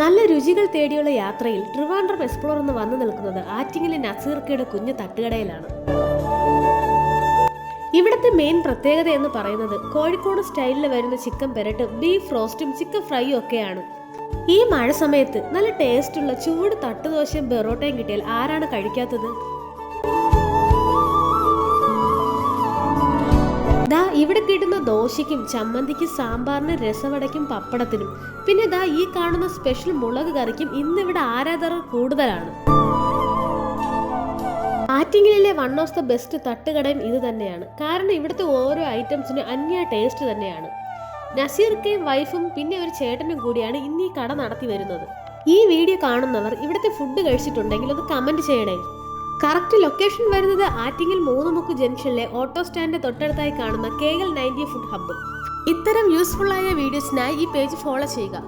നല്ല രുചികൾ തേടിയുള്ള യാത്രയിൽ ട്രിവാൻഡ്രം എക്സ്പ്ലോർ എന്ന് വന്നു നിൽക്കുന്നത് ആറ്റിങ്ങിലെ നസീർക്കയുടെ കുഞ്ഞു തട്ടുകടയിലാണ്. ഇവിടുത്തെ മെയിൻ പ്രത്യേകത എന്ന് പറയുന്നത് കോഴിക്കോട് സ്റ്റൈലിൽ വരുന്ന ചിക്കൻ പെരട്ട് ബീഫ് റോസ്റ്റും ചിക്കൻ ഫ്രൈയും ഒക്കെയാണ്. ഈ മഴ സമയത്ത് നല്ല ടേസ്റ്റുള്ള ചൂട് തട്ടുദോശയും ബെറോട്ടയും കിട്ടിയാൽ ആരാണ് കഴിക്കാത്തത്? ഇവിടെ കിട്ടുന്ന ദോശയ്ക്കും ചമ്മന്തിക്കും സാമ്പാറിനും രസവടയ്ക്കും പപ്പടത്തിനും. പിന്നെ ഇതാ ഈ കാണുന്ന സ്പെഷ്യൽ മുളക് കറിക്കും ഇന്നിവിടെ ആരാധകർ കൂടുതലാണ്. ആറ്റിങ്ങലിലെ വൺ ഓഫ് ദ ബെസ്റ്റ് തട്ടുകടയും ഇത് തന്നെയാണ്. കാരണം ഇവിടുത്തെ ഓരോ ഐറ്റംസിനും അന്യ ടേസ്റ്റ് തന്നെയാണ്. നസീർക്കയും വൈഫും പിന്നെ ഒരു ചേട്ടനും കൂടിയാണ് ഇന്ന് ഈ കട നടത്തി വരുന്നത്. ഈ വീഡിയോ കാണുന്നവർ ഇവിടുത്തെ ഫുഡ് കഴിച്ചിട്ടുണ്ടെങ്കിൽ ഒന്ന് കമന്റ് ചെയ്യണേ. കറക്റ്റ് ലൊക്കേഷൻ വരുന്നത് ആറ്റിങ്ങൽ മൂന്നുമുക്ക് ജംഗ്ഷനിലെ ഓട്ടോ സ്റ്റാൻഡ് തൊട്ടടുത്തായി കാണുന്ന K L ninety food hub. ഇത്തരം യൂസ്ഫുൾ ആയ വീഡിയോസിനായി ഈ പേജ് ഫോളോ ചെയ്യുക.